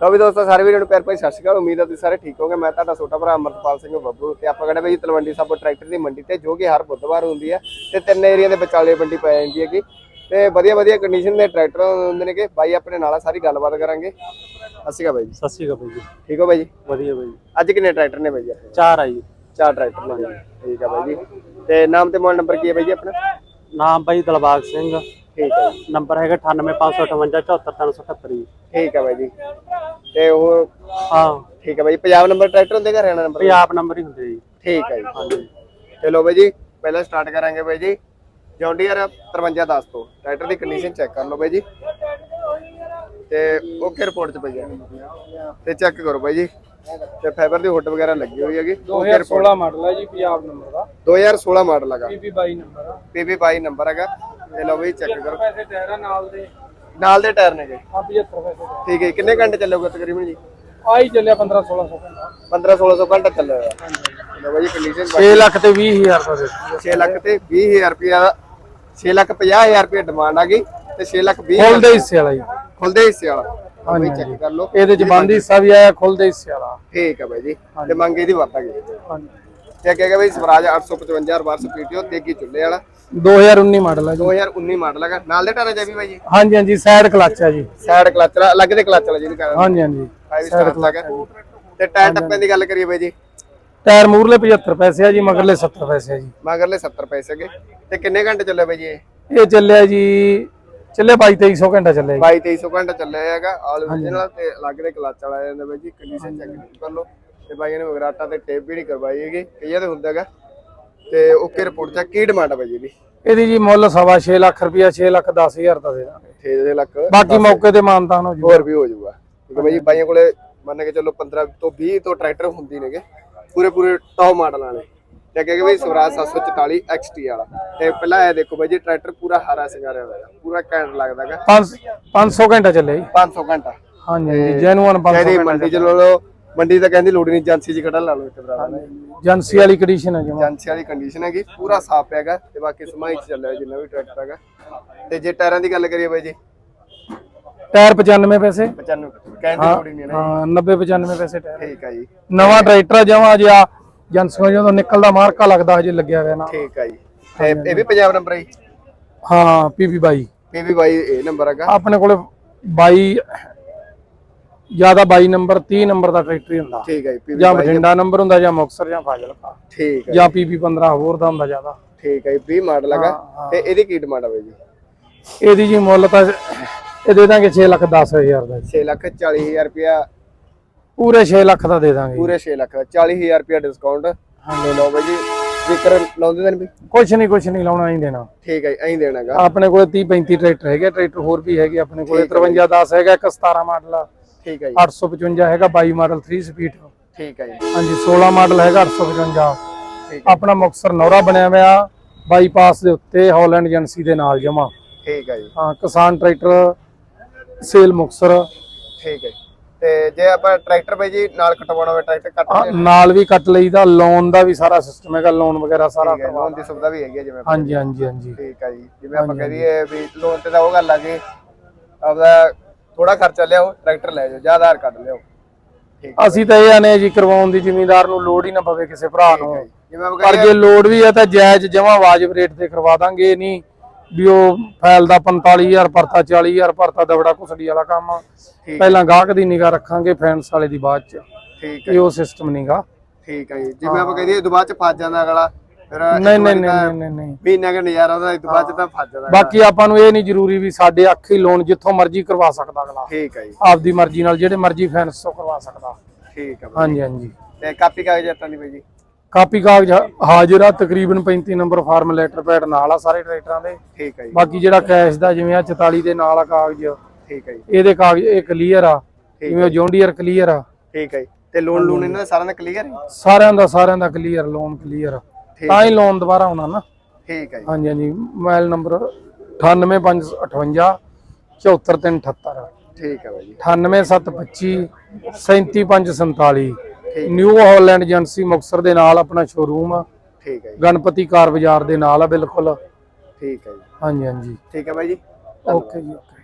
ਲਓ ਵੀ ਦੋਸਤੋ ਸਾਰੇ ਵੀਰਾਂ ਨੂੰ ਪਿਆਰ ਭਰੀ ਸਤਿ ਸ਼੍ਰੀ ਅਕਾਲ। ਉਮੀਦ ਹੈ ਤੁਸੀਂ ਸਾਰੇ ਠੀਕ ਹੋਗੇ ਮੈਂ ਤੁਹਾਡਾ ਛੋਟਾ ਭਰਾ ਅਮਰਪਾਲ ਸਿੰਘ ਬੱਬੂ ਤੇ ਆਪਾਂ ਕਹਿੰਦੇ ਬਈ ਤਲਵੰਡੀ ਸਾਬੋ ਟਰੈਕਟਰ ਦੀ ਮੰਡੀ ਤੇ ਜੋ ਕਿ ਹਰ ਬੁੱਧਵਾਰ ਹੁੰਦੀ ਹੈ ਤੇ ਤਿੰਨ ਏਰੀਆ ਦੇ ਵਿਚਾਲੇ ਮੰਡੀ ਪੈ ਜਾਂਦੀ ਹੈਗੀ। ਤੇ ਵਧੀਆ ਵਧੀਆ ਕੰਡੀਸ਼ਨ ਦੇ ਟਰੈਕਟਰ ਹੁੰਦੇ ਨੇਗੇ। ਬਾਈ ਆਪਣੇ ਨਾਲ ਆ ਸਾਰੀ ਗੱਲਬਾਤ ਕਰਾਂਗੇ। ਸਤਿ ਸ਼੍ਰੀ ਅਕਾਲ ਬਾਈ ਜੀ। ਸਤਿ ਸ਼੍ਰੀ ਅਕਾਲ ਬਾਈ ਜੀ। ਠੀਕ ਹੋ ਬਾਈ ਜੀ? ਵਧੀਆ ਬਾਈ ਅੱਜ ਕਿੰਨੇ ਟਰੈਕਟਰ ਨੇ ਬਾਈ ਜੀ? ਚਾਰ ਆ ਜੀ। ਚਾਰ ਟਰੈਕਟਰ ਨੇ। ਠੀਕ ਹੈ ਬਾਈ ਜੀ। ਤੇ ਨਾਮ ਤੇ ਮੋਬਾਈਲ ਨੰਬਰ ਕੀ ਹੈ ਬਾਈ ਜੀ ਆਪਣਾ? ਨਾਮ ਬਾਈ ਦਲਬਾਗ ਸਿੰਘ। ਠੀਕ ਹੈ ਜੀ। ਨੰਬਰ ਹੈਗਾ 98558 74378 ਜੀ। ਠੀਕ ਹੈ ਬਾਈ ਜੀ। ਤੇ ਉਹ ਹਾਂ। ਠੀਕ ਹੈ ਬਾਈ ਪੰਜਾਬ ਨੰਬਰ ਟਰੈਕਟਰ ਹੁੰਦੇ ਕਿ ਹਰਿਆਣਾ ਨੰਬਰ? ਪੰਜਾਬ ਨੰਬਰ ਹੀ ਹੁੰਦੇ ਜੀ। ਠੀਕ ਹੈ ਜੀ। ਹਾਂਜੀ। ਚਲੋ ਬਾਈ ਜੀ ਪਹਿਲਾਂ ਸਟਾਰਟ ਕਰਾਂਗੇ ਬਾਈ ਜੀ। ਜੌਂਡੀਅਰ 5310 ਤੋਂ ਟਰੈਕਟਰ ਦੀ ਕੰਡੀਸ਼ਨ ਚੈੱਕ ਕਰ ਲਓ ਬਾਈ ਜੀ। ਤੇ ਓਕੇ ਰਿਪੋਰਟ ਚ ਪਈ ਹੈ ਤੇ ਚੈੱਕ ਕਰੋ ਬਾਈ ਜੀ। ਤੇ ਫਾਈਬਰ ਦੀ ਹੁੱਡ ਵਗੈਰਾ ਲੱਗੀ ਹੋਈ ਹੈਗੀ। ਓਕੇ ਰਿਪੋਰਟ 2016 ਮਾਡਲ ਹੈ ਜੀ ਪੰਜਾਬ ਨੰਬਰ ਦਾ। 2016 ਮਾਡਲ ਹੈਗਾ। ਪੀਪੀ 22 ਨੰਬਰ ਆ। ਪੀਬੀ 22 ਨੰਬਰ ਹੈਗਾ। ਇਹ ਲਓ ਬਾਈ ਚੈੱਕ ਕਰੋ। ਪੈਸੇ ਟਾਇਰਾਂ ਨਾਲ ਦੇ। ਨਾਲ ਦੇ ਟਾਇਰ ਨੇਗੇ ਆ 75 ਪੈਸੇ ਠੀਕ ਹੈ ਕਿੰਨੇ ਘੰਟੇ ਚੱਲੂਗਾ ਤਕਰੀਬਨ ਜੀ? ਆਈ ਚੱਲਿਆ 15 1600 ਘੰਟਾ। 15 1600 ਘੰਟਾ ਚੱਲੇਗਾ। ਲਓ ਬਾਈ ਜੀ ਕੰਡੀਸ਼ਨ 6 ਲੱਖ ਤੇ 20000 ਦਾ ਦੇ 6 ਲੱਖ ਤੇ 20000 ਰੁਪਿਆ 6 ਲੱਖ 50000 ਰੁਪਿਆ ਡਿਮਾਂਡ ਆ ਗਈ ਤੇ 6 ਲੱਖ 20 ਖੁੱਲਦੇ ਹਿੱਸੇ ਵਾਲਾ ਜੀ। ਖੁੱਲਦੇ ਹਿੱਸੇ ਵਾਲਾ। ਹਾਂਜੀ ਚੈੱਕ ਕਰ ਲਓ। ਇਹਦੇ ਚ ਬੰਦ ਹਿੱਸਾ ਵੀ ਆਇਆ ਖੁੱਲਦੇ ਹਿੱਸੇ ਵਾਲਾ। ਠੀਕ ਹੈ ਬਾਈ ਜੀ ਤੇ ਮੰਗੇ ਦੀ ਵਾਧਾ ਗਈ। ਹਾਂਜੀ। ਅੱਗੇ ਹੈਗਾ ਬਾਈ ਸਵਰਾਜ 855 ਵਾਰਸ ਪੀਟੀਓ ਤੇਗੀ ਚੁੱਲੇ ਵਾਲਾ। 2019 ਮਾਡਲ ਹੈ ਜੀ। 2019 ਮਾਡਲ ਹੈਗਾ ਨਾਲ ਦੇ ਟਾਇਰਾਂ ਚ ਵੀ ਬਾਈ ਜੀ? ਹਾਂਜੀ ਹਾਂਜੀ ਸਾਈਡ ਕਲਚ ਹੈ ਜੀ। ਸਾਈਡ ਕਲਚ ਵਾਲਾ ਅਲੱਗ ਦੇ ਕਲਚ ਵਾਲਾ ਜਿਹਨੂੰ ਕਹਿੰਦੇ ਹਾਂਜੀ ਹਾਂਜੀ। 5 ਸਟਾਰ ਲੱਗਾ ਤੇ ਟਾਇਰ ਟੱਪਿਆਂ ਦੀ ਗੱਲ ਕਰੀਏ ਬਾਈ ਜੀ। ਟਾਇਰ ਮੂਰਲੇ 75 ਪੈਸੇ ਆ ਜੀ ਮਗਰਲੇ 70 ਪੈਸੇ ਆ ਜੀ। ਮਗਰਲੇ 70 ਪੈਸੇ ਹੈਗੇ। ਤੇ ਕਿੰਨੇ ਘੰਟੇ ਚੱਲੇ ਬਾਈ ਜੀ ਇਹ? ਚੱਲਿਆ ਜੀ ਚੱਲੇ 22 2300 ਘੰਟਾ ਚੱਲਿਆ ਜੀ। 22 2300 ਘੰਟਾ ਚੱਲਿਆ ਹੈਗਾ। ਆਲ original ਤੇ ਅਲੱਗ ਦੇ ਕਲਚ ਵਾਲਾ ਜਾਂਦਾ ਬਾਈ ਜੀ। ਕੰਡੀਸ਼ਨ ਚੈੱਕ ਕਰ ਲਓ ਤੇ ਬਾਈ ਨੇ ਵਗਰਾਟਾ ਤੇ ਟੇਪ ਵੀ ਨਹੀਂ ਕਰਵਾਈ ਹੈਗੀ। ਕਈਆਂ ਦੇ ਹੁੰਦਾ ਹੈਗਾ ਤੇ ਓਕੇ ਰਿਪੋਰਟ ਚੈੱਕ ਕੀ ਡਿਮਾਂਡ ਆ ਬਾਈ ਜੀ ਦੀ ਇਹਦੀ ਜੀ ਮੁੱਲ ਸਵਾ 6 ਲੱਖ ਰੁਪਇਆ 6 ਲੱਖ 10000 ਦਾ ਦੇ ਦਾਂਗੇ। 6 ਲੱਖ ਬਾਕੀ ਮੌਕੇ ਤੇ ਮਾਨਤਾਨ ਹੋ ਜੂ ਹੋਰ ਵੀ ਹੋ ਜਾਊਗਾ ਠੀਕ ਹੈ ਬਾਈ ਬਾਈਆਂ ਕੋਲੇ ਮੰਨ ਕੇ ਚੱਲੋ 15 ਤੋਂ 20 ਤੋਂ ਟਰੈਕਟਰ ਹੁੰਦੀ ਨੇਗੇ। ਪੂਰੇ ਪੂਰੇ ਟੌਪ ਮਾਡਲ ਵਾਲੇ। ਤੇ ਅੱਗੇ ਬਈ ਸਵਰਾਜ 744 XT ਵਾਲਾ। ਤੇ ਪਹਿਲਾਂ ਇਹ ਦੇਖੋ ਬਾਈ ਜੀ ਟਰੈਕਟਰ ਪੂਰਾ ਹਰਾ ਸਿੰਗਾਰਿਆ ਹੋਇਆ ਹੈ ਪੂਰਾ ਘੈਂਟ ਲੱਗਦਾਗਾ। 500 ਘੰਟਾ ਚੱਲਿਆ ਜੀ। 500 ਘੰਟਾ। ਹਾਂਜੀ ਜੈਨੂਅਨ 500 ਕਹਿੰਦੀ ਮੰਡੀ ਚ ਲੋ ਮੰਡੀ ਤਾਂ ਕਹਿੰਦੀ ਲੋੜ ਨਹੀਂ ਏਜੰਸੀ ਚ ਖੜਾ ਲਾ ਲਓ ਇੱਕ ਬਰਾਬਰ ਨੇ ਏਜੰਸੀ ਵਾਲੀ ਕੰਡੀਸ਼ਨ ਹੈ ਜਮਾ। ਏਜੰਸੀ ਵਾਲੀ ਕੰਡੀਸ਼ਨ ਹੈਗੀ ਪੂਰਾ ਸਾਫ਼ ਹੈਗਾ ਤੇ ਬਾਕੀ ਸਮਾਈ ਚ ਚੱਲਿਆ ਜਿੰਨਾ ਵੀ ਟਰੈਕਟਰ ਹੈਗਾ। ਤੇ ਜੇ ਟਾਇਰਾਂ ਦੀ ਗੱਲ ਕਰੀਏ ਬਾਈ ਜੀ? ਟਾਇਰ 95 ਪੈਸੇ। 95 ਕਹਿੰਦੀ ਲੋੜ ਨਹੀਂ ਹੈ ਨਾ ਹਾਂ 90 95 ਪੈਸੇ ਟਾਇਰ। ਠੀਕ ਹੈ ਜੀ। ਨਵਾਂ ਟਰੈਕਟਰ ਜਮਾ ਜਿਆ ਏਜੰਸੀਆਂ ਜਦੋਂ ਨਿਕਲਦਾ ਮਾਰਕਾ ਲੱਗਦਾ ਹਜੇ ਲੱਗਿਆ ਹੋਇਆ ਨਾ। ਠੀਕ ਹੈ ਜੀ। ਤੇ ਇਹ ਵੀ ਪੰਜਾਬ ਨੰਬਰ ਹੈ ਹਾਂ ਪੀਪੀ ਬਾਈ। ਵੀ ਬਾਈ ਇਹ ਨੰਬਰ ਹੈਗਾ। ਆਪਣੇ ਕੋਲੇ 22 ਜ਼ਿਆਦਾ 22 ਨੰਬਰ 30 ਨੰਬਰ ਦਾ ਟਰੈਕਟਰ ਹੀ ਹੁੰਦਾ। ਠੀਕ ਹੈ ਜੀ ਜਾਂ ਬਠਿੰਡਾ ਨੰਬਰ ਹੁੰਦਾ ਜਾਂ ਮੁਕਤਸਰ ਜਾਂ ਫਾਜ਼ਿਲਕਾ। ਠੀਕ ਹੈ ਜਾਂ ਪੀਪੀ 15 ਹੋਰ ਦਾ ਹੁੰਦਾ ਜ਼ਿਆਦਾ। ਠੀਕ ਹੈ ਜੀ 20 ਮਾਡਲ ਹੈਗਾ। ਤੇ ਇਹਦੀ ਕੀ ਡਿਮਾਂਡ ਹੈ ਜੀ? ਇਹਦੀ ਜੀ ਮੁੱਲ ਤਾਂ ਇਹ ਦੇ ਦਾਂਗੇ 6 ਲੱਖ 10000 ਦਾ ਜੀ। 6 ਲੱਖ 40 ਹਜ਼ਾਰ ਰੁਪਇਆ। ਪੂਰੇ 6 ਲੱਖ ਦਾ ਦੇ ਦਾਂਗੇ ਪੂਰੇ 6 ਲੱਖ ਦਾ। 40 ਹਜ਼ਾਰ ਰੁਪਇਆ ਡਿਸਕਾਊਂਟ ਲੈ ਲਓ ਬਾਈ ਜੀ ਸਪੀਕਰ ਲਾਉਂਦੇ ਨੇ ਵੀ? ਕੁਛ ਨਹੀਂ ਕੁਛ ਨਹੀਂ ਲਾਉਣਾ ਨਹੀਂ ਦੇਣਾ। ਠੀਕ ਹੈ ਐਂ ਦੇਣਾਗਾ ਆਪਣੇ ਕੋਲੇ 30 35 ਟਰੈਕਟਰ ਹੈਗੇ ਟਰੈਕਟਰ ਹੋਰ ਵੀ ਹੈਗੇ ਆਪਣੇ ਕੋਲੇ 53 10 ਹੈਗਾ ਇੱਕ 17 ਮਾਡਲ। ਠੀਕ ਹੈ ਜੀ। 855 ਹੈਗਾ 22 ਮਾਡਲ 3 ਸਪੀਡ ਠੀਕ ਹੈ ਜੀ। ਹਾਂਜੀ 16 ਮਾਡਲ ਹੈਗਾ 855 ਠੀਕ ਆਪਣਾ ਮੁਕਤਸਰ ਨੌਰਾ ਬਣਿਆ ਹੋਇਆ ਬਾਈਪਾਸ ਦੇ ਉੱਤੇ ਹਾਲੈਂਡ ਏਜੰਸੀ ਦੇ ਨਾਲ ਜਮਾ। ਠੀਕ ਹੈ ਜੀ। ਹਾਂ ਕਿਸਾਨ ਟਰੈਕਟਰ ਸੇਲ ਮੁਕਤਸਰ। ਠੀਕ ਹੈ। ਤੇ ਜੇ ਆਪਾਂ ਟਰੈਕਟਰ ਬਾਈ ਜੀ ਨਾਲ ਕਟਵਾਉਣਾ ਹੋਵੇ ਟਰੈਕਟਰ ਕੱਟ ਨਾਲ ਵੀ ਕੱਟ ਲਈਦਾ ਲੋਨ ਦਾ ਵੀ ਸਾਰਾ ਸਿਸਟਮ ਹੈਗਾ ਲੋਨ ਵਗੈਰਾ ਸਾਰਾ ਲੋਨ ਦੀ ਸੁਵਿਧਾ ਵੀ ਹੈਗੀ ਜਿਵੇਂ ਹਾਂਜੀ ਹਾਂਜੀ ਹਾਂਜੀ। ਠੀਕ ਹੈ ਜੀ। ਜਿਵੇਂ ਆਪਾਂ ਕਹਿ ਦਈਏ ਵੀ ਲੋਨ ਤੇ ਤਾਂ ਉਹ ਗੱਲ ਆ ਕਿ ਆਪਦਾ ਥੋੜਾ ਖਰਚਾ ਲਿਆਓ ਟਰੈਕਟਰ ਲੈ ਜਾਓ ਜਾਂ ਆਧਾਰ ਕਾਰਡ ਲਿਆਓ। ਅਸੀਂ ਤਾਂ ਇਹ ਆਨੇ ਜੀ ਕਰਵਾਉਣ ਦੀ ਜ਼ਿਮੀਂਦਾਰ ਨੂੰ ਲੋੜ ਹੀ ਨਾ ਪਵੇ ਕਿਸੇ ਭਰਾ ਨੂੰ। ਪਰ ਜੇ ਲੋੜ ਵੀ ਹੈ ਤਾਂ ਜਾਇਜ਼ ਜਮਾ ਵਾਜਬ ਰੇਟ ਤੇ ਕਰਵਾ ਦਾਂਗੇ ਨਹੀਂ ਵੀ ਉਹ ਫਾਈਲ ਦਾ 45000 ਭਰਤਾ 40000 ਭਰਤਾ ਦਵੜਾ ਕੁਸੜੀ ਵਾਲਾ ਕੰਮ ਆ। ਪਹਿਲਾਂ ਗਾਹਕ ਦੀ ਨਿਗਾਹ ਰੱਖਾਂਗੇ ਫੈਂਸ ਵਾਲੇ ਦੀ ਬਾਅਦ ਚ। ਠੀਕ ਹੈ ਇਹ ਉਹ ਸਿਸਟਮ ਨਹੀਂਗਾ ਠੀਕ ਹੈ ਜੀ। ਜਿਵੇਂ ਆਪਾਂ ਕਹਿ ਦਈਏ ਦੁਬਾਰਾ ਚ ਫਸ ਜਾਂਦਾ ਅਗਲਾ ਫਿਰ ਨਹੀਂ ਨਹੀਂ ਨਹੀਂ ਨਹੀਂ ਮਹੀਨਾ ਕੁ ਨਜ਼ਾਰਾ ਉਹਦਾ ਚ ਤਾਂ ਫਸ ਜਾਂਦਾ ਬਾਕੀ ਆਪਾਂ ਨੂੰ ਇਹ ਨਹੀਂ ਜ਼ਰੂਰੀ ਵੀ ਸਾਡੇ ਅੱਖ ਲੋਨ ਜਿੱਥੋਂ ਮਰਜ਼ੀ ਕਰਵਾ ਸਕਦਾ ਅਗਲਾ। ਠੀਕ ਹੈ ਜੀ। ਆਪਦੀ ਮਰਜ਼ੀ ਨਾਲ ਜਿਹੜੇ ਮਰਜ਼ੀ ਫੈਂਸ ਤੋਂ ਕਰਵਾ ਸਕਦਾ। ਠੀਕ ਹੈ। ਹਾਂਜੀ ਹਾਂਜੀ। ਤੇ ਕਾਪੀ ਕਾਗਜ਼ਾਤਾਂ ਦੀ ਬਾਈ ਜੀ ਕਾਪੀ ਕਾਗਜ਼ ਹਾਜ਼ਰ ਆ ਤਕਰੀਬਨ 35 ਨੰਬਰ ਫਾਰਮ ਲੈਟਰ ਪੈਡ ਨਾਲ ਆ ਸਾਰੇ ਟਰੈਕਟਰਾਂ ਦੇ। ਠੀਕ ਹੈ ਜੀ। ਬਾਕੀ ਜਿਹੜਾ ਕੈਸ਼ ਦਾ ਜਿਵੇਂ ਆ 44 ਦੇ ਨਾਲ ਆ ਕਾਗਜ਼। ਠੀਕ ਹੈ ਜੀ। ਇਹਦੇ ਕਾਗਜ਼ ਇਹ ਕਲੀਅਰ ਆ। ਜਿਵੇਂ ਜੌਂਡੀਅਰ ਕਲੀਅਰ ਆ। ਠੀਕ ਹੈ ਜੀ। ਤੇ ਲੋਨ ਲੂਨ ਇਹਨਾਂ ਦਾ ਸਾਰਿਆਂ ਦਾ ਕਲੀਅਰ ਹੈ? ਸਾਰਿਆਂ ਦਾ ਸਾਰਿਆਂ ਦਾ ਕਲੀਅਰ ਲੋਨ ਕਲੀਅਰ ਠੀਕ ਤਾਂ ਹੀ ਲੋਨ ਦੁਬਾਰਾ ਆਉਣਾ ਨਾ। ਠੀਕ ਹੈ ਜੀ। ਹਾਂਜੀ ਹਾਂਜੀ। ਮੋਬਾਈਲ ਨੰਬਰ 98558 74378 ਠੀਕ ਹੈ ਬਾਈ ਜੀ। 98725 37547 ਨਿਊ ਹਾਲੈਂਡ ਏਜੰਸੀ ਮੁਕਤਸਰ ਦੇ ਨਾਲ ਆਪਣਾ ਸ਼ੋਰੂਮ ਆ। ਠੀਕ ਹੈ ਜੀ। ਗਣਪਤੀ ਕਾਰ ਬਾਜ਼ਾਰ ਦੇ ਨਾਲ ਆ ਬਿਲਕੁਲ। ਠੀਕ ਹੈ ਜੀ। ਹਾਂਜੀ ਹਾਂਜੀ। ਠੀਕ ਹੈ ਬਾਈ ਜੀ। ਓਕੇ ਜੀ ਓਕੇ।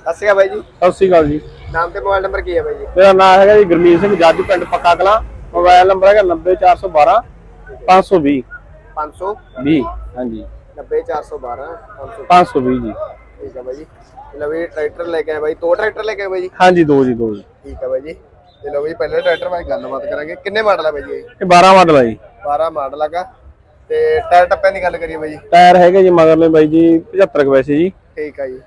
ਸਤਿ ਸ਼੍ਰੀ ਅਕਾਲ ਬਾਈ ਜੀ। ਸਤਿ ਸ਼੍ਰੀ ਅਕਾਲ ਜੀ। ਨਾਮ ਤੇ ਮੋਬਾਈਲ ਨੰਬਰ ਕੀ ਹੈ ਬਾਈ ਜੀ? ਮੇਰਾ ਨਾਮ ਹੈਗਾ ਜੀ ਗੁਰਮੀਤ ਸਿੰਘ ਜੱਜ ਪਿੰਡ ਪੱਕਾ ਕਲਾਂ। ਮੋਬਾਈਲ ਨੰਬਰ ਹੈਗਾ 90412 520 500 20 ਹਾਂਜੀ। 90412 500 520 ਜੀ। ਠੀਕ ਹੈ ਬਾਈ ਜੀ। ਲਓ ਵੀ ਟਰੈਕਟਰ ਲੈ ਕੇ ਆਏ ਬਾਈ। ਦੋ ਟਰੈਕਟਰ ਲੈ ਕੇ ਆਏ ਬਾਈ ਜੀ? ਹਾਂਜੀ ਦੋ ਜੀ ਦੋ ਜੀ। ਠੀਕ ਹੈ ਬਾਈ ਜੀ। ਤੇ ਲਓ ਵੀ ਪਹਿਲੇ ਟਰੈਕਟਰ ਬਾਰੇ ਗੱਲਬਾਤ ਕਰਾਂਗੇ। ਕਿੰਨੇ ਮਾਡਲ ਹੈ ਬਾਈ ਜੀ ਇਹ? ਇਹ 12 ਮਾਡਲ ਆ ਜੀ। 12 ਮਾਡਲ ਹੈਗਾ ਤੇ ਟਾਇਰ ਟੱਪਿਆਂ ਦੀ ਗੱਲ ਕਰੀਏ ਬਾਈ ਜੀ। ਟਾਇਰ ਹੈਗੇ ਜੀ ਮਗਰਲੇ ਬਾਈ ਜੀ 75 ਕੁ ਵੈਸੇ ਜੀ। ਠੀਕ ਹੈ ਜੀ।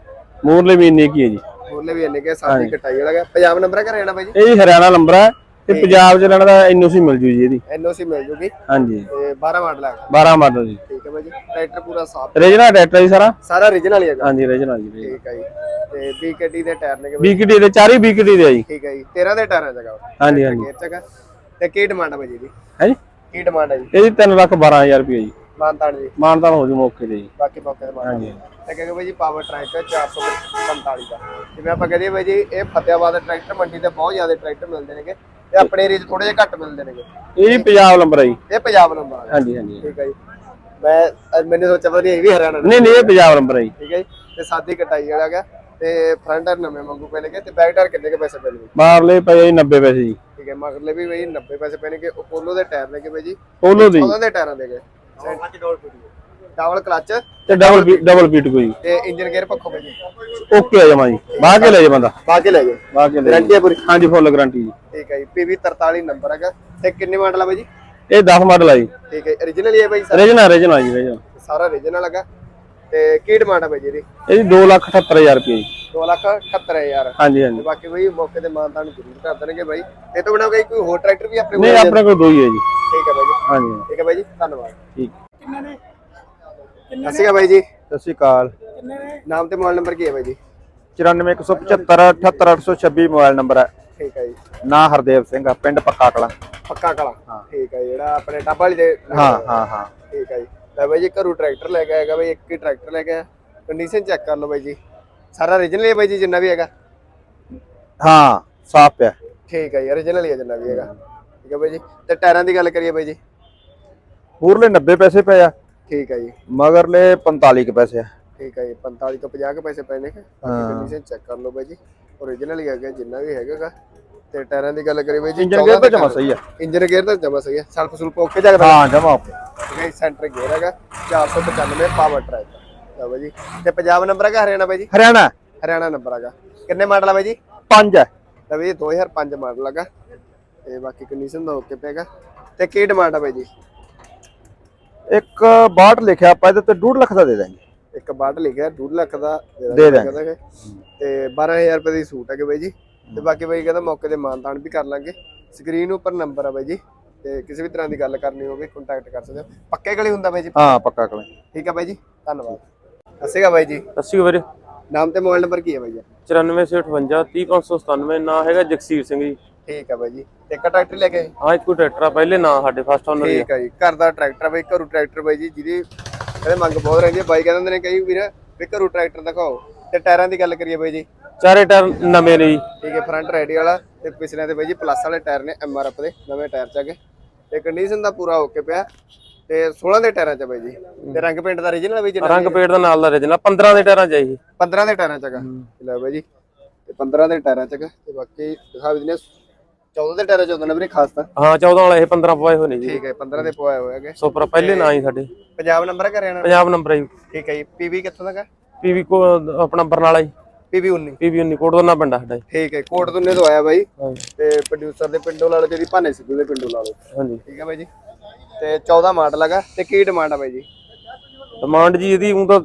ਮੂਰਲੇ ਵੀ ਇੰਨੇ ਕੀ ਹੈ ਜੀ। ਬੋਲੇ ਵੀ ਇੰਨੇ ਕੇ ਸਾਡੀ ਕਟਾਈ ਵਾਲਾ ਪੰਜਾਬ ਨੰਬਰ ਹੈ ਘਰੇ ਆਣਾ ਬਾਈ ਜੀ? ਇਹ ਜੀ ਹਰਿਆਣਾ ਨੰਬਰ ਹੈ ਤੇ ਪੰਜਾਬ ਚ ਰਹਿਣਾ ਦਾ ਐਨਓਸੀ ਮਿਲ ਜੂ ਜੀ ਇਹਦੀ। ਐਨਓਸੀ ਮਿਲ ਜੂਗੀ। ਹਾਂਜੀ। ਤੇ 12 ਮਾਡਲ ਹੈਗਾ 12 ਮਾਡਲ ਜੀ। ਠੀਕ ਹੈ ਬਾਈ ਜੀ। ਟਰੈਕਟਰ ਪੂਰਾ ਸਾਫ਼। ਰੇਜਨਾ ਟਰੈਕਟਰ ਜੀ ਸਾਰਾ? ਸਾਰਾ origignal ਹੀ ਹੈਗਾ। ਹਾਂਜੀ ਰੇਜਨਾ ਜੀ ਠੀਕ ਹੈ ਜੀ। ਤੇ BKT ਦੇ ਟਾਇਰ ਨੇ ਬੀਕਡੀ ਦੇ ਚਾਰੀ ਬੀਕਡੀ ਦੇ ਆ ਜੀ। ਠੀਕ ਹੈ ਜੀ। 13 ਦੇ ਟਾਇਰਾਂ ਜਗਾ ਹਾਂਜੀ ਹਾਂਜੀ। ਤੇ ਕੀ ਡਿਮਾਂਡ ਹੈ ਬਾਈ ਜੀ ਹੈ? ਜੀ ਕੀ ਡਿਮਾਂਡ ਹੈ ਜੀ? ਇਹ ਜੀ 3 ਲੱਖ 12000 ਰੁਪਏ ਜੀ। ਮਾਨਤਾਨ ਜੀ। ਮਾਨਤਾਨ ਹੋ ਜੂ ਮੌਕੇ ਤੇ ਜੀ। ਬਾਕੀ ਮੌਕੇ ਤੇ ਹਾਂਜੀ। ਤੇ ਕਹਿੰਗੇ ਬਾਈ ਜੀ ਪਾਵਰ ਟਰੈਕ ਹੈ 445 ਦਾ। ਜਿਵੇਂ ਆਪਾਂ ਕਹਦੇ ਬਾਈ ਜੀ ਇਹ ਫਤਿਆਬਾਦ ਟਰੈਕਟਰ ਮੰਡੀ ਤੇ ਬਹੁਤ ਜ਼ਿਆਦਾ ਟਰੈਕਟਰ ਮਿਲਦੇ ਨੇਗੇ। ਤੇ ਆਪਣੇ ਏਰੀਆ 'ਚ ਥੋੜੇ ਜਿਹਾ ਘੱਟ ਮਿਲਦੇ ਨੇਗੇ। ਇਹ ਪੰਜਾਬ ਨੰਬਰ ਆ ਜੀ। ਇਹ ਪੰਜਾਬ ਨੰਬਰ ਹੈ ਹਾਂਜੀ ਹਾਂਜੀ। ਠੀਕ ਹੈ ਜੀ। ਮੈਂ ਅੱਜ ਮੈंने ਸੋਚਿਆ ਪਤਾ ਨਹੀਂ ਇਹ ਵੀ ਹਰਿਆਣਾ ਦਾ ਨਹੀਂ ਨਹੀਂ ਇਹ ਪੰਜਾਬ ਨੰਬਰ ਆ ਜੀ। ਠੀਕ ਹੈ ਜੀ। ਤੇ ਸਾਦੀ ਕਟਾਈ ਵਾਲਾ ਹੈਗਾ। ਤੇ ਫਰੰਟ ਟਾਇਰ ਨਵੇਂ ਮੰਗੂ ਪੈ ਲਗੇ ਤੇ ਬੈਕ ਟਾਇਰ ਕਿੰਨੇ ਕੇ ਪੈਸੇ ਪੈਣਗੇ? ਬਾਹਰਲੇ ਪਏ ਜੀ 90 ਪੈਸੇ ਜੀ। ਠੀਕ ਹੈ ਮਗਰਲੇ ਵੀ ਬਈ 90 ਪੈਸੇ ਪੈਣਗੇ। ਅਪੋਲੋ ਦੇ ਟਾਇਰ ਨੇ ਕਿ ਬਾਈ ਜੀ? ਪੋਲੋ ਦੀ ਉਹਨਾਂ ਦੇ ਟਾਇਰਾਂ ਦੇ ਗਏ ਡਬਲ ਕਲਚ ਤੇ ਡਬਲ ਡਬਲ ਬੀਟ ਕੋਈ। ਤੇ ਇੰਜਨ ਗੇਅਰ ਪੱਖੋਂ ਬਾਈ ਜੀ ਓਕੇ ਆ ਜਮਾ ਜੀ। ਬਾਹਰ ਕੇ ਲੈ ਜਾ ਬੰਦਾ। ਬਾਕੀ ਲੈ ਗਏ ਬਾਹਰ ਕੇ ਲੈ ਗਾਰੰਟੀ ਹੈ ਪੂਰੀ। ਹਾਂਜੀ ਫੁੱਲ ਗਾਰੰਟੀ ਜੀ। ਠੀਕ ਹੈ ਜੀ। PV 43 ਨੰਬਰ ਹੈਗਾ। ਤੇ ਕਿੰਨੇ ਮਾਡਲ ਆ ਬਾਈ ਜੀ? ਇਹ 10 ਮਾਡਲ ਆ ਜੀ। ਠੀਕ ਹੈ origignal ਹੀ ਹੈ ਬਾਈ ਸਾਰਾ? ਰੇਜਨਾ ਰੇਜਨਾ ਜੀ ਰੇਜਨਾ ਸਾਰਾ origignal ਹੈਗਾ। ਤੇ ਕੀ ਡਿਮਾਂਡ ਹੈ ਬਾਈ ਜੀ ਇਹਦੀ? ਇਹ ਜੀ 278000 ਰੁਪਏ ਜੀ। 2 ਲੱਖ 78000 ਹਾਂਜੀ ਤੇ ਹਾਂਜੀ ਬਾਕੀ ਬਈ ਮੌਕੇ ਤੇ ਮਾਨਤਾਨ ਜ਼ਰੂਰ ਕਰ ਦੇਣਗੇ ਬਾਈ। ਇਹ ਤੋਂ ਬਿਨਾਂ ਕੋਈ ਹੋਰ ਟਰੈਕਟਰ ਵੀ ਆਪਣੇ ਕੋਲ ਨਹੀਂ ਆਪਣੇ ਕੋਲ ਦੋ ਹੀ ਹੈ ਜੀ। ਠੀਕ ਹੈ ਬਾਈ ਜੀ। ਹਾਂਜੀ। ਠੀਕ ਹੈ ਬਾਈ ਜੀ। ਧੰਨਵਾਦ। ਠੀਕ। ਸਤਿ ਸ਼੍ਰੀ ਅਕਾਲ ਬਾਈ ਜੀ। ਸਤਿ ਸ਼੍ਰੀ ਅਕਾਲ। ਨਾਮ ਤੇ ਮੋਬਾਈਲ ਨੰਬਰ ਕੀ ਹੈ ਬਾਈ ਜੀ? 94175 78826 ਮੋਬਾਈਲ ਨੰਬਰ ਹੈ। ਠੀਕ ਹੈ ਜੀ। ਨਾਂ ਹਰਦੇਵ ਸਿੰਘ ਆ ਪਿੰਡ ਪੱਕਾ ਕਲਾਂ। ਪੱਕਾ ਕਲਾ। ਠੀਕ ਹੈ ਜਿਹੜਾ ਆਪਣੇ ਟੱਬ ਵਾਲੀ ਦੇ ਹਾਂ ਹਾਂ ਹਾਂ। ਠੀਕ ਹੈ ਜੀ। ਲੈ ਬਾਈ ਜੀ ਘਰੋਂ ਟਰੈਕਟਰ ਲੈ ਕੇ ਆਏਗਾ ਬਾਈ ਇੱਕ ਹੀ ਟਰੈਕਟਰ ਲੈ ਕੇ ਆਇਆ। ਕੰਡੀਸ਼ਨ ਚੈੱਕ ਕਰ ਲਓ ਬਾਈ ਜੀ। ਸਾਰਾ origignal ਹੀ ਹੈ ਬਾਈ ਜੀ ਜਿੰਨਾ ਵੀ ਹੈਗਾ। ਹਾਂ ਸਾਫ਼ ਪਿਆ। ਠੀਕ ਹੈ ਜੀ origignal ਹੀ ਹੈ ਜਿੰਨਾ ਵੀ ਹੈਗਾ। ਠੀਕ ਹੈ ਬਾਈ ਜੀ। ਤੇ ਟਾਇਰਾਂ ਦੀ ਗੱਲ ਕਰੀਏ ਬਾਈ ਜੀ। ਮੂਰਲੇ 90 ਪੈਸੇ ਪਏ ਆ। ਠੀਕ ਹੈ ਜੀ। ਮਗਰਲੇ 45 ਕੁ ਪੈਸੇ ਆ। ਠੀਕ ਹੈ ਜੀ 45 ਤੋਂ 50 ਕੇ ਪੈਸੇ ਪੈਣੇ ਕਿ? ਬਾਕੀ ਕੰਡੀਸ਼ਨ ਚੈੱਕ ਕਰ ਲਓ ਬਾਈ ਜੀ। Origignal ਹੀ ਹੈਗਾ ਜਿੰਨਾ ਵੀ ਹੈਗਾਗਾ। ਤੇ ਟਾਇਰਾਂ ਦੀ ਗੱਲ ਕਰੀਏ ਬਾਈ ਜੀ ਇੰਜਨ ਗੇਅਰ ਤਾਂ ਜਮਾ ਸਹੀ ਆ। ਇੰਜਨ ਗੇਅਰ ਤਾਂ ਜਮਾ ਸਹੀ ਹੈ ਸਲਫ ਸੁਲਫ ਓਕੇ ਜਗਦਾ ਹਾਂ ਜਮਾ ਠੀਕ ਹੈ ਸੈਂਟਰ ਗੇਅਰ ਹੈਗਾ 495 ਪਾਵਰ ਟਰੈਕ ਹੈ ਬਾਈ ਜੀ। ਤੇ ਪੰਜਾਬ ਨੰਬਰ ਹੈਗਾ ਹਰਿਆਣਾ ਬਾਈ ਜੀ? ਹਰਿਆਣਾ। ਹਰਿਆਣਾ ਨੰਬਰ ਹੈਗਾ। ਕਿੰਨੇ ਮਾਡਲ ਆ ਬਾਈ ਜੀ? 5 ਹੈ ਤਾਂ ਬਾਈ ਜੀ 2005 ਮਾਡਲ ਹੈਗਾ। ਤੇ ਬਾਕੀ ਕੰਡੀਸ਼ਨ ਦਾ ਓਕੇ ਪਏਗਾ। ਤੇ ਕੀ ਡਿਮਾਂਡ ਆ ਬਾਈ ਜੀ? ਇੱਕ 62 ਲਿਖਿਆ ਆਪਾਂ ਇਹਦੇ ਤੇ 2.5 ਲੱਖ ਦਾ ਦੇ ਦਾਂਗੇ। ਇੱਕ ਬਾਟ ਲਿਖਿਆ 2 ਲੱਖ ਦਾ ਦੇ ਦਾਂਗੇ। ਤੇ 12000 ਰੁਪਏ ਦੀ ਸੂਟ ਹੈਗੇ ਬਾਈ ਜੀ। ਤੇ ਬਾਕੀ ਬਾਈ ਕਹਿੰਦਾ ਮੌਕੇ ਤੇ ਮਾਨਤਾਨ ਵੀ ਕਰ ਲਾਂਗੇ। ਸਕਰੀਨ ਉੱਪਰ ਨੰਬਰ ਆ ਬਾਈ ਜੀ। ਤੇ ਕਿਸੇ ਵੀ ਤਰ੍ਹਾਂ ਦੀ ਗੱਲ ਕਰਨੀ ਹੋਵੇ ਕੰਟੈਕਟ ਕਰ ਸਕਦੇ ਹੋ। ਪੱਕੇ ਗਲੀ ਹੁੰਦਾ ਬਾਈ ਜੀ? ਹਾਂ ਪੱਕਾ ਕਲਾਂ ਠੀਕ ਹੈ ਬਾਈ ਜੀ ਧੰਨਵਾਦ। ਅਸੇਗਾ ਬਾਈ ਜੀ। ਅੱਸੀ ਵੀਰੇ। ਨਾਮ ਤੇ ਮੋਬਾਈਲ ਨੰਬਰ ਕੀ ਹੈ ਬਾਈ ਜੀ? 9458 30597 ਨਾਂ ਹੈਗਾ ਜਗਸੀਰ ਸਿੰਘ ਜੀ। ਠੀਕ ਹੈ ਬਾਈ ਜੀ। ਇੱਕ ਟਰੈਕਟਰ ਲੈ ਕੇ ਆਏ? ਹਾਂ ਇੱਕੋ ਟਰੈਕਟਰ ਆ ਪਹਿਲੇ ਨਾਂ ਸਾਡੇ ਫਸਟ ਓਨਰ ਹੀ ਆ। ਠੀਕ ਹੈ ਜੀ। ਘਰ ਦਾ ਟਰੈਕਟਰ ਬਾਈ ਘਰੂ ਟਰੈਕਟਰ ਬਾਈ ਜੀ ਜਿਹਦੀ ਕਹਿੰਦੇ ਮੰਗ ਬਹੁਤ ਰਹਿੰਦੀ ਹੈ ਬਾਈ ਕਹਿੰਦੇ ਨੇ ਕਈ ਵੀਰ ਵੀ ਘਰੂ ਟਰੈਕਟਰ ਦਿਖਾਓ। ਤੇ ਟਾਇਰਾਂ ਦੀ ਗੱਲ ਕਰੀਏ ਬਾਈ ਜੀ। ਚਾਰੇ ਟਾਇਰ ਨਵੇਂ ਨੇ ਜੀ। ਠੀਕ ਹੈ ਫਰੰਟ ਰੈਡੀ ਵਾਲਾ ਤੇ ਪਿਛਲੇ ਤੇ ਬਾਈ ਜੀ ਪਲੱਸ ਵਾਲੇ ਟਾਇਰ ਨੇ ਐਮਆਰਐਫ ਦੇ ਨਵੇਂ ਟਾਇਰ ਚ ਹੈਗੇ ਤੇ ਕੰਡੀਸ਼ਨ ਦਾ ਪੂਰਾ ਓਕੇ ਪਿਆ। ਤੇ 16 ਦੇ ਟਾਇਰਾਂ ਚ ਬਾਈ ਜੀ। ਤੇ ਰੰਗ ਪੇਂਟ ਦਾ origignal ਵੀ ਜਿੰਨਾ ਰੰਗ ਪੇੜ ਦਾ ਨਾਲ ਦਾ ਰਜਨਾ 15 ਦੇ ਟਾਇਰਾਂ ਚ ਆ ਜੀ 15 ਦੇ ਟਾਇਰਾਂ ਚ ਹੈਗਾ ਲੈ ਬਾਈ ਜੀ। ਤੇ 15 ਦੇ ਟਾਇਰਾਂ ਚ ਹੈਗਾ ਤੇ ਬਾਕੀ ਦਿਖਾ ਵੀ ਦਿਨੇ 14 ਦੇ ਟਾਇਰਾਂ ਚ ਨਾ ਵੀਰੇ ਖਾਸ ਤਾਂ। ਹਾਂ 14 ਵਾਲਾ ਇਹ 15 ਪਵਾਏ ਹੋਏ ਨੇ ਜੀ। ਠੀਕ ਹੈ 15 ਦੇ ਪਵਾਏ ਹੋਏ ਹੈਗੇ। ਸੁਪਰ ਪਹਿਲੇ ਨਾਂ ਹੀ ਸਾਡੇ। ਪੰਜਾਬ ਨੰਬਰ ਹੈ ਹਰਿਆਣਾ ਪੰਜਾਬ ਨੰਬਰ ਹੈ ਜੀ। ਠੀਕ ਹੈ ਜੀ ਪੀਵੀ ਕਿੱਥੋਂ ਦਾ ਹੈਗਾ ਪੀਵੀ ਕੋ ਆਪਣਾ ਬਰਨਾਲਾ ਜੀ। ਪੀਵੀ 19 ਪੀਵੀ 19 ਕੋਟ ਦਾ ਨਾਂ ਪਿੰਡ ਆ ਸਾਡਾ ਠੀਕ ਹੈ ਕੋਟ ਦੁੰਨੇ ਤੋਂ ਆਇਆ ਬਾਈ। ਤੇ ਪ੍ਰੋਡਿਊਸਰ ਦੇ ਪਿੰਡੋਂ ਲਾ ਲਓ ਜਿਹੜੀ ਭਾਨੇ ਸਿੱਧੂ ਦੇ ਪਿੰਡੋਂ ਲਾ ਲਓ। ਹਾਂਜੀ। ਠੀਕ ਹੈ ਬਾਈ ਜੀ। ਤੇ 14 ਮਾਡਲ ਹੈਗਾ ਤੇ ਕੀ ਡਿਮਾਂਡ ਆ ਬਾਈ ਜੀ? ਡਿਮਾਂਡ ਜੀ ਇਹਦੀ ਉਹ ਤਾਂ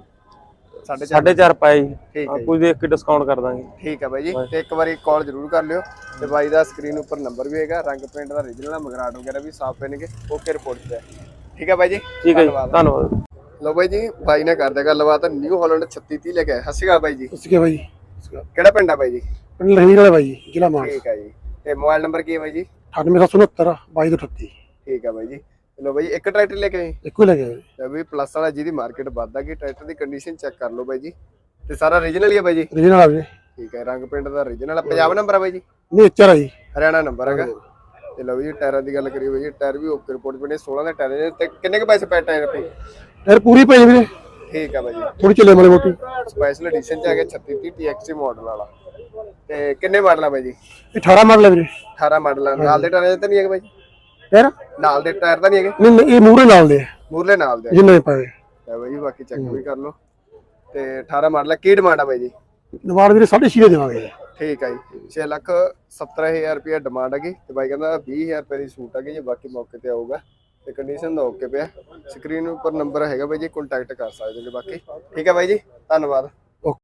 4.5 ਪਾਏ ਜੀ। ਠੀਕ ਹਾਂ, ਕੋਈ ਦੇਖ ਕੇ ਡਿਸਕਾਊਂਟ ਕਰ ਦਾਂਗੇ। ਠੀਕ ਹੈ ਬਾਈ ਜੀ। ਤੇ ਇੱਕ ਵਾਰੀ ਕਾਲ ਜ਼ਰੂਰ ਕਰ ਲਿਓ ਤੇ ਬਾਈ ਦਾ ਸਕਰੀਨ ਉੱਪਰ ਨੰਬਰ ਵੀ ਹੈਗਾ ਰੰਗ ਪ੍ਰਿੰਟ ਦਾ origignal ਆ ਮਗਰਾਟ ਵਗੈਰਾ ਵੀ ਸਾਫ਼ ਪੈਣਗੇ ਓਕੇ ਰਿਪੋਰਟ ਤੇ। ਠੀਕ ਹੈ ਬਾਈ ਜੀ। ਠੀਕ ਹੈ ਜੀ। ਧੰਨਵਾਦ। ਧੰਨਵਾਦ। ਲਓ ਬਾਈ ਜੀ ਬਾਈ ਨੇ ਕਰਦੇ ਗੱਲਬਾਤ। ਨਿਊ ਹਾਲੈਂਡ 3630 ਲੈ ਕੇ ਸ਼੍ਰੀ ਅਕਾਲ ਬਾਈ ਜੀ। ਹੈ ਭਾਈ ਕਿਹੜਾ ਪਿੰਡ ਆ ਬਾਈ ਜੀ? ਪਿੰਡ ਲਹਿਣੀ ਵਾਲਾ ਭਾਈ ਜ਼ਿਲ੍ਹਾ ਮਾਨ ਠੀਕ ਹੈ ਜੀ। ਤੇ ਮੋਬਾਈਲ ਨੰਬਰ ਕੀ ਹੈ ਬਾਈ ਜੀ? 9769 2238 ਠੀਕ ਹੈ ਬਾਈ ਜੀ। ਲਓ ਬਾਈ ਜੀ, ਇੱਕ ਟਰੈਕਟਰ ਲੈ ਕੇ ਆਏ ਇੱਕੋ ਲੱਗੇ ਤੇ ਵੀ ਪਲੱਸ ਵਾਲਾ ਜਿਹਦੀ ਮਾਰਕੀਟ ਵੱਧ ਗਈ ਟਰੈਕਟਰ ਦੀ ਕੰਡੀਸ਼ਨ ਚੈੱਕ ਕਰ ਲਓ ਬਾਈ ਜੀ। ਤੇ ਸਾਰਾ origignal ਹੀ ਹੈ ਬਾਈ ਜੀ? ਰੀਜਨਲ ਆ ਵੀਰੇ। ਠੀਕ ਹੈ ਰੰਗ ਪਿੰਡ ਦਾ origignal ਆ। ਪੰਜਾਬ ਨੰਬਰ ਆ ਬਾਈ ਜੀ? ਨਹੀਂ ਇੱਚਰ ਆ ਜੀ। ਹਰਿਆਣਾ ਨੰਬਰ ਹੈਗਾ। ਤੇ ਲਓ ਜੀ ਟਾਇਰਾਂ ਦੀ ਗੱਲ ਕਰੀਏ ਬਾਈ ਜੀ ਟਾਇਰ ਵੀ ਓਕੇ ਰਿਪੋਰਟ ਬਣੇ 16 ਦੇ ਟਾਇਰ ਨੇ। ਤੇ ਕਿੰਨੇ ਕੁ ਪੈਸੇ ਪੈ ਟਾਇਰ ਪਏ ਯਾਰ ਪੂਰੀ ਪਈ ਵੀਰੇ। ਠੀਕ ਆ ਬਾਈ ਜੀ। ਥੋੜੀ ਚੱਲੇ ਮਾੜੀ ਮੋਟੀ। ਸਪੈਸ਼ਲ ਐਡੀਸ਼ਨ ਚ ਆ ਗਿਆ 3630 TXT ਮਾਡਲ ਵਾਲਾ। ਤੇ ਕਿੰਨੇ ਮਾਡਲ ਆ ਬਾਈ ਜੀ? ਇਹ 18 ਮਾਡਲ ਹੈ ਵੀਰੇ। 18 ਮਾਡਲ ਆ। ਨਾਲ ਦੇ ਟਾਇਰ ਤਾਂ ਨਹੀਂ ਹੈਗੇ ਬਾਈ ਜੀ? ਯਾਰ ਨਾਲ ਦੇ ਟਾਇਰ ਤਾਂ ਨਹੀਂ ਹੈਗੇ? ਨਹੀਂ ਨਹੀਂ, ਇਹ ਮੂਰੇ ਨਾਲ ਦੇ ਮੂਰਲੇ ਨਾਲ ਦੇ। ਜਿੰਨੇ ਪਏ। ਲੈ ਬਾਈ ਜੀ, ਬਾਕੀ ਚੈੱਕ ਵੀ ਕਰ ਲਓ। ਤੇ 18 ਮਾਡਲ ਕੀ ਡਿਮਾਂਡ ਆ ਬਾਈ ਜੀ? ਦਵਾਰ ਵੀਰੇ 6.5 ਦੇ ਦੇਵਾਂਗੇ। ਠੀਕ ਆ ਜੀ। 6 ਲੱਖ 70000 ਰੁਪਏ ਡਿਮਾਂਡ ਹੈਗੀ। ਤੇ ਬਾਈ ਕਹਿੰਦਾ 20000 ਰੁਪਏ ਦੀ ਸੂਟ ਹੈਗੀ ਜੇ ਬਾਕੀ ਮੌਕੇ ਤੇ ਆਊਗਾ। ਤੇ ਕੰਡੀਸ਼ਨ ਦਾ ਓਕੇ ਪਿਆ। ਸਕਰੀਨ ਉੱਪਰ ਨੰਬਰ ਹੈਗਾ ਬਾਈ ਜੀ ਕੰਟੈਕਟ ਕਰ ਸਕਦੇ ਹੋ ਬਾਕੀ। ਠੀਕ ਹੈ ਬਾਈ ਜੀ ਧੰਨਵਾਦ।